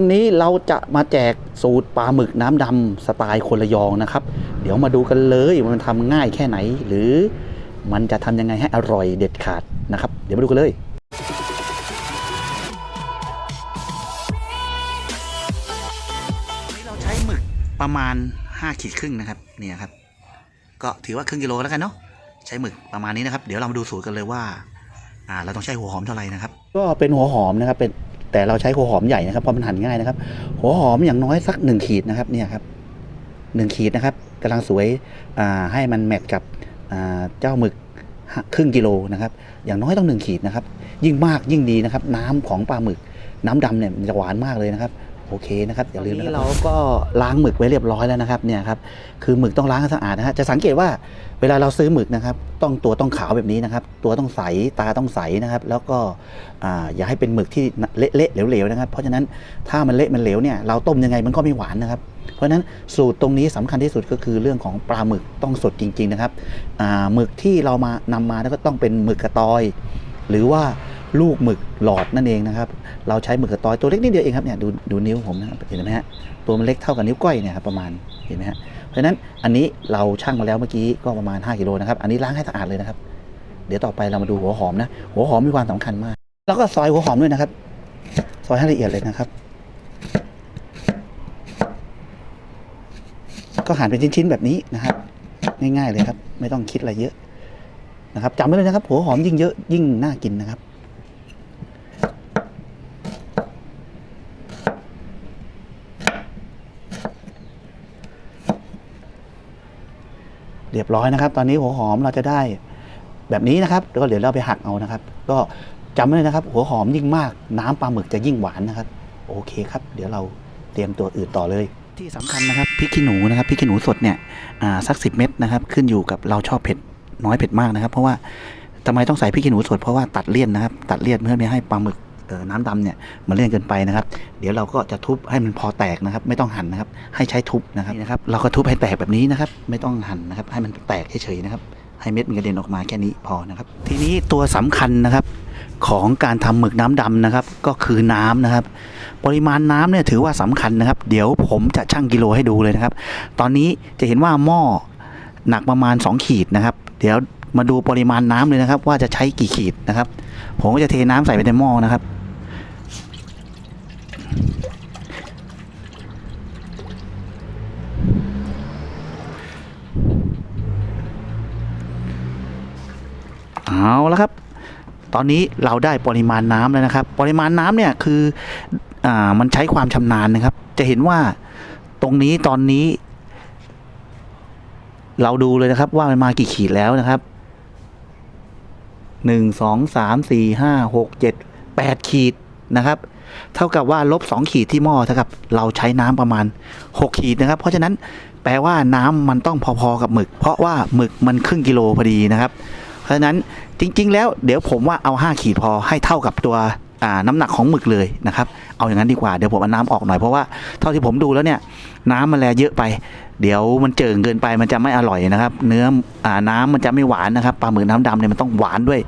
วันนี้เราจะมาแจกสูตรปลาหมึกน้ำดำสไตล์คนระยองนะครับ เดี๋ยวมาดูกันเลยว่ามันทำง่ายแค่ไหน หรือมันจะทำยังไงให้อร่อยเด็ดขาดนะครับ เดี๋ยวมาดูกันเลย เราใช้หมึกประมาณ5ขีดครึ่งนะครับเนี่ยครับ ก็ถือว่าครึ่งกิโลแล้วกันเนาะใช้หมึกประมาณนี้นะครับ เดี๋ยวเรามาดูสูตรกันเลยว่าอ่าเราต้องใช้หัวหอมเท่าไหร่นะครับ ก็เป็นหัวหอมนะครับเป็น แต่เราใช้หัวหอมใหญ่นะครับเพราะมันหั่นง่ายนะครับ หัวหอมอย่างน้อยสักหนึ่งขีดนะครับเนี่ยครับหนึ่งขีดนะครับกำลังสวยให้มันแมทกับเจ้าหมึกครึ่งกิโลนะครับ อย่างน้อยต้องหนึ่งขีดนะครับ ยิ่งมากยิ่งดีนะครับ น้ำของปลาหมึกน้ำดำเนี่ยมันจะหวานมากเลยนะครับ โอเคนะครับอย่าลืมนะครับเราก็ล้างหมึกไว้เรียบร้อยแล้วนะครับเนี่ยครับคือหมึกต้องล้างให้สะอาดนะฮะจะสังเกตว่าเวลาเราซื้อหมึกนะครับ ต้องตัวต้องขาวแบบนี้นะครับ ตัวต้องใสตาต้องใสนะครับ แล้วก็อ่าอย่าให้เป็นหมึกที่เละๆเหลวๆนะครับ เพราะฉะนั้นถ้ามันเละมันเหลวเนี่ยเราต้มยังไงมันก็ไม่หวานนะครับ เพราะฉะนั้นสูตรตรงนี้สำคัญที่สุดก็คือเรื่องของปลาหมึกต้องสดจริง ๆ นะครับอ่าหมึกที่เรามานำมาแล้วก็ต้องเป็นหมึกกระตอย หรือว่า ลูกหมึกหลอดนั่นเองนะครับ เราใช้หมึกกระตอยตัวเล็กนิดเดียวเองครับเนี่ยดูดูนิ้วผมนะครับเห็นไหมฮะตัวมันเล็กเท่ากับนิ้วก้อยเนี่ยครับประมาณเห็นไหมฮะเพราะฉะนั้นอันนี้เราชั่งมาแล้วเมื่อกี้ก็ประมาณ 5กิโลนะครับอันนี้ล้างให้สะอาดเลยนะครับ เดี๋ยวต่อไปเรามาดูหัวหอมนะ หัวหอมมีความสำคัญมาก แล้วก็ซอยหัวหอมด้วยนะครับ ซอยให้ละเอียดเลยนะครับ ก็หั่นเป็นชิ้นๆแบบนี้นะครับ ง่ายๆเลยครับ ไม่ต้องคิดอะไรเยอะนะครับจำไว้เลยนะครับ หัวหอมยิ่งเยอะยิ่งน่ากินนะครับ เรียบร้อยนะครับ ตอนนี้หัวหอมเราจะได้แบบนี้นะครับแล้วก็เดี๋ยวเราไปหักเอานะครับ ก็จำไว้เลยนะครับ หัวหอมยิ่งมาก น้ำปลาหมึกจะยิ่งหวานนะครับ โอเคครับ เดี๋ยวเราเตรียมตัวอื่นต่อเลย ที่สำคัญนะครับพริกขี้หนูนะครับพริกขี้หนูสดเนี่ยสักสิบเม็ดนะครับ ขึ้นอยู่กับเราชอบเผ็ดน้อยเผ็ดมากนะครับ เพราะว่าทำไมต้องใส่พริกขี้หนูสดเพราะว่าตัดเลี่ยนนะครับ ตัดเลี่ยนเพื่อไม่ให้ปลาหมึก น้ำดำเนี่ยมันเลี่ยนเกินไปนะครับ เดี๋ยวเราก็จะทุบให้มันพอแตกนะครับ ไม่ต้องหั่นนะครับ ให้ใช้ทุบนะครับนี่นะครับ เราก็ทุบให้แตกแบบนี้นะครับ ไม่ต้องหั่นนะครับ ให้มันแตกเฉยๆนะครับ ให้เม็ดมันกระเด็นออกมาแค่นี้พอนะครับ ทีนี้ตัวสำคัญนะครับของการทำหมึกน้ำดำนะครับ ก็คือน้ำนะครับ ปริมาณน้ำเนี่ยถือว่าสำคัญนะครับ เดี๋ยวผมจะชั่งกิโลให้ดูเลยนะครับ ตอนนี้จะเห็นว่าหม้อหนักประมาณ 2 ขีดนะครับ เดี๋ยวมาดูปริมาณน้ำเลยนะครับ ว่าจะใช้กี่ขีดนะครับ ผมก็จะเทน้ำใส่ไปในหม้อนะครับ เอาแล้วครับ ตอนนี้เราได้ปริมาณน้ำแล้วนะครับ ปริมาณน้ำเนี่ยคืออ่ามันใช้ความชำนาญนะครับ จะเห็นว่าตรงนี้ตอนนี้ เราดูเลยนะครับว่ามันมากี่ขีดแล้วนะครับหนึ่งสองสามสี่ห้าหกเจ็ดแปดขีดนะครับ เท่ากับว่าลบสองขีดที่หม้อเท่ากับเราใช้น้ำประมาณหกขีดนะครับ เพราะฉะนั้นแปลว่าน้ำมันต้องพอๆกับหมึก เพราะว่าหมึกมันครึ่งกิโลพอดีนะครับ เพราะฉะนั้นจริง ๆ แล้วเดี๋ยวผมว่าเอา 5 ขีดพอให้เท่ากับตัวน้ำหนักของหมึกเลยนะครับเอาอย่างนั้นดีกว่าเดี๋ยวผมเอาน้ำออกหน่อยเพราะว่าเท่าที่ผมดูแล้วเนี่ยน้ำมันแลเยอะไป เดี๋ยวมันเจิงเกินไปมันจะไม่อร่อยนะครับ เนื้ออน้ำมันจะไม่หวานนะครับปลาหมึกน้ำดำเนี่ยมันต้องหวานด้วย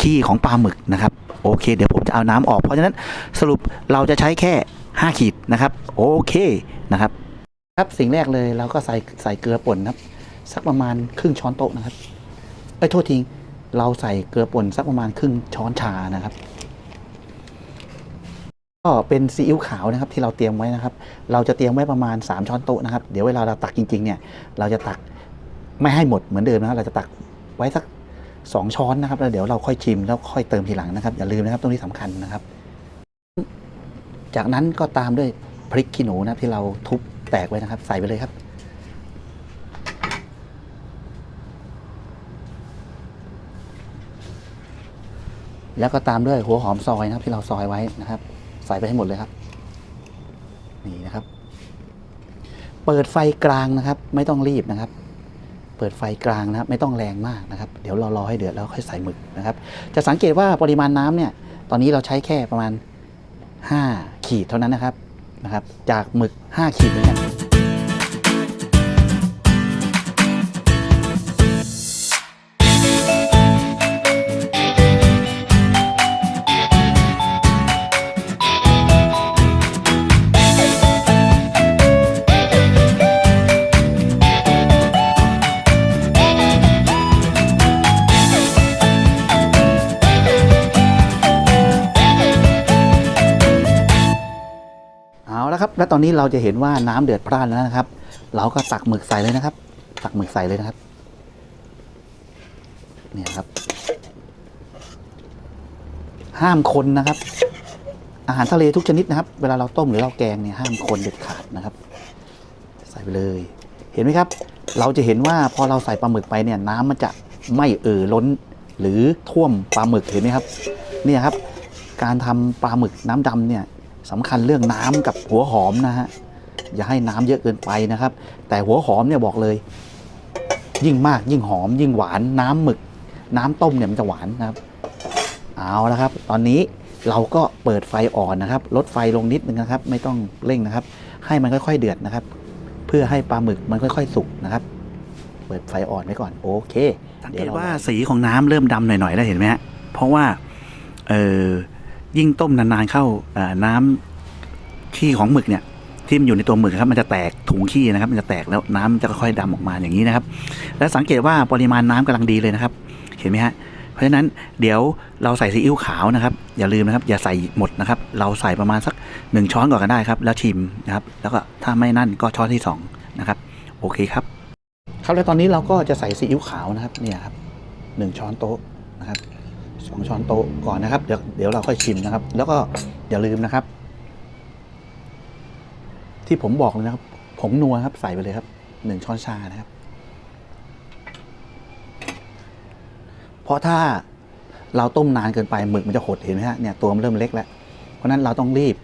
ขี้ของปลาหมึกนะครับ โอเค เดี๋ยวผมจะเอาน้ำออก เพราะฉะนั้นสรุปเราจะใช้แค่ 5 ขีดนะครับ โอเคนะครับ ครับสิ่งแรกเลยเราก็ใส่ใส่เกลือป่นครับ สักประมาณครึ่งช้อนโต๊ะนะครับเอ้ยโทษทีเราใส่เกลือป่นสักประมาณครึ่งช้อนชานะครับ ก็เป็นซีอิ๊วขาวนะครับที่เราเตรียมไว้นะครับ เราจะเตรียมไว้ประมาณ 3 ช้อนโต๊ะนะครับ เดี๋ยวเวลาเราตักจริงๆเนี่ย เราจะตักไม่ให้หมดเหมือนเดิมนะเราจะตักไว้สัก 2 ช้อนนะครับแล้วเดี๋ยวเราค่อยชิมแล้วค่อยเติมทีหลังนะครับอย่าลืมนะครับตรงนี้สำคัญนะครับ จากนั้นก็ตามด้วยพริกขี้หนูนะที่เราทุบแตกไว้นะครับ ใส่ไปเลยครับ แล้วก็ตามด้วยหัวหอมซอยนะครับที่เราซอยไว้นะครับ ใส่ไปให้หมดเลยครับ นี่นะครับ เปิดไฟกลางนะครับ ไม่ต้องรีบนะครับ เปิดไฟกลางนะครับไม่ต้องแรงมากนะครับ เดี๋ยวเรารอให้เดือดแล้วค่อยใส่หมึกนะครับ จะสังเกตว่าปริมาณน้ำเนี่ยตอนนี้เราใช้แค่ประมาณ 5 ขีดเท่านั้นนะครับนะครับ จากหมึก 5 ขีดเหมือนกัน แล้วครับแล้วตอนนี้เราจะเห็นว่าน้ำเดือดพร่านแล้วนะครับ เราก็ตักหมึกใส่เลยนะครับ ตักหมึกใส่เลยนะครับ เนี่ยครับ ห้ามคนนะครับ อาหารทะเลทุกชนิดนะครับ เวลาเราต้มหรือเราแกงเนี่ยห้ามคนเด็ดขาดนะครับ ใส่ไปเลย เห็นไหมครับ เราจะเห็นว่าพอเราใส่ปลาหมึกไปเนี่ย น้ำมันจะไม่เอ่อล้น หรือท่วมปลาหมึกเห็นไหมครับ เนี่ยครับ การทำปลาหมึกน้ำดำเนี่ย สำคัญเรื่องน้ำกับหัวหอมนะฮะอย่าให้น้ำเยอะเกินไปนะครับ แต่หัวหอมเนี่ยบอกเลย ยิ่งมากยิ่งหอม ยิ่งหวานน้ำหมึก น้ำต้มเนี่ยมันจะหวานนะครับ เอาละครับ ตอนนี้เราก็เปิดไฟอ่อนนะครับ ลดไฟลงนิดนึงนะครับ ไม่ต้องเร่งนะครับ ให้มันค่อย ๆ เดือดนะครับ เพื่อให้ปลาหมึกมันค่อย ๆ สุกนะครับ เปิดไฟอ่อนไว้ก่อนโอเคสังเกตว่าสีของน้ำเริ่มดำหน่อยๆแล้วเห็นไหมฮะเพราะว่าเออ ยิ่งต้มนานๆเข้าน้ำขี้ของหมึกเนี่ยที่มันอยู่ในตัวหมึกครับมันจะแตกถุงขี้นะครับ มันจะแตกแล้วน้ำจะค่อยๆดำออกมาอย่างนี้นะครับ และสังเกตว่าปริมาณน้ำกำลังดีเลยนะครับ เห็นไหมฮะเพราะฉะนั้นเดี๋ยวเราใส่ซีอิ๊วขาวนะครับ อย่าลืมนะครับ อย่าใส่หมดนะครับ เราใส่ประมาณสักหนึ่งช้อนก่อนก็ได้ครับ แล้วชิมนะครับ แล้วก็ถ้าไม่นั่นก็ช้อนที่สองนะครับโอเคครับ ครับแล้วตอนนี้เราก็จะใส่ซีอิ๊วขาวนะครับเนี่ยครับหนึ่งช้อนโต๊ะนะครับ สองช้อนโต๊ะก่อนนะครับ เดี๋ยวเดี๋ยวเราค่อยชิมนะครับ แล้วก็อย่าลืมนะครับ ที่ผมบอกเลยนะครับผงนัวครับ ใส่ไปเลยครับหนึ่งช้อนชานะครับ เพราะถ้าเราต้มนานเกินไปหมึกมันจะหดเห็นไหมฮะเนี่ยตัวมันเริ่มเล็กแล้ว เพราะนั้นเราต้องรีบ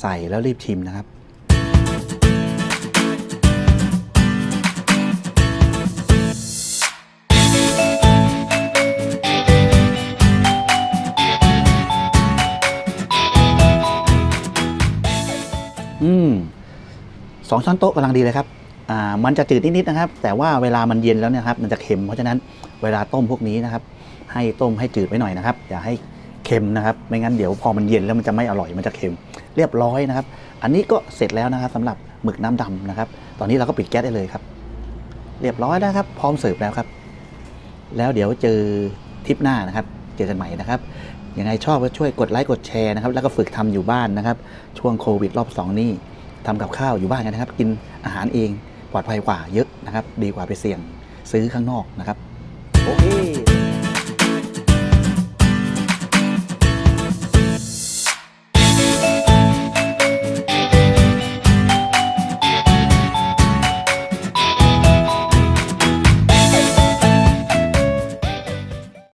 ใส่แล้วรีบชิมนะครับ สองช้อนโต๊ะกำลังดีเลยครับอ่ามันจะจืดนิดๆนะครับ แต่ว่าเวลามันเย็นแล้วเนี่ยครับมันจะเค็มเพราะฉะนั้นเวลาต้มพวกนี้นะครับ ให้ต้มให้จืดไว้หน่อยนะครับ อย่าให้เค็มนะครับ ไม่งั้นเดี๋ยวพอมันเย็นแล้วมันจะไม่อร่อยมันจะเค็มเรียบร้อยนะครับ อันนี้ก็เสร็จแล้วนะครับสำหรับหมึกน้ำดำนะครับ ตอนนี้เราก็ปิดแก๊สได้เลยครับ เรียบร้อยแล้วครับ พร้อมเสิร์ฟแล้วครับ แล้วเดี๋ยวเจอทริปหน้านะครับ เจอกันใหม่นะครับยังไงชอบก็ช่วยกดไลค์กดแชร์นะครับ แล้วก็ฝึกทำอยู่บ้านนะครับ ช่วงโควิดรอบสองนี่ ทำกับข้าวอยู่บ้านกันนะครับ กินอาหารเองปลอดภัยกว่าเยอะนะครับ ดีกว่าไปเสี่ยงซื้อข้างนอกนะครับโอเค